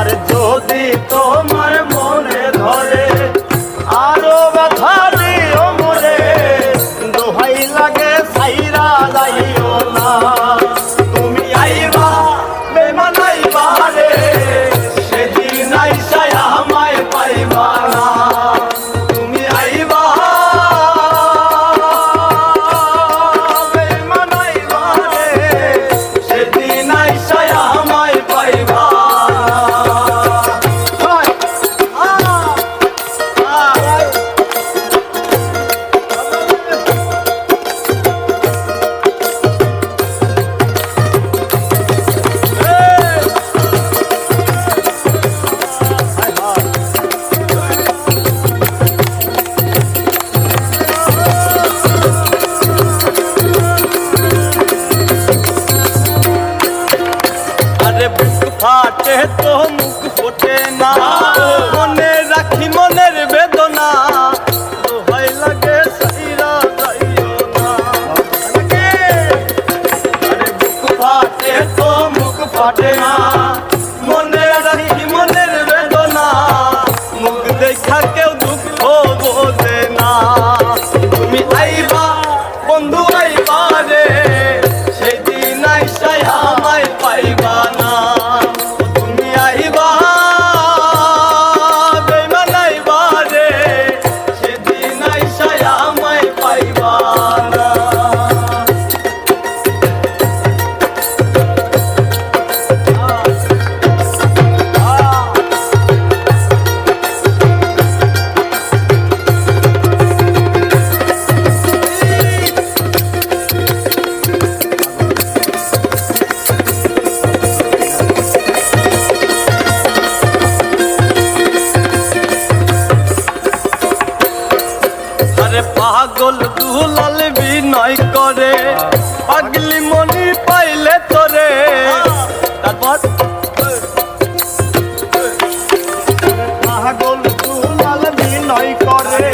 আর যদি তোমার কাঁদে তো মুখ ফোটে না। মনে রাখি মনের বেদনা। ভয় লাগে সাইরা যাইও ফাটে তো মুখ ফাটে না। মনে রাখি মনের বেদনা। মুখ দেখা দুলাল বিনয় করে। পাগলি মনি পাইলে তোরে। তারপর? পাগল দুলাল বিনয় করে।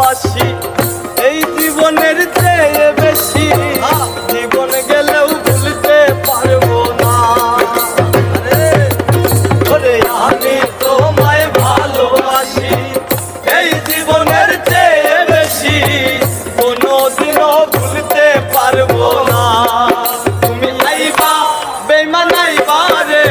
ভালোবাসি। এই জীবনের চেয়ে বেশি জীবন গেলেও ভুলতে পারব না। রে আমি তোমায় ভালোবাসি। এই জীবনের চেয়ে বেশি কোনোদিনও ভুলতে পারব না। তুমি নাইবা বেমান আইবা রে।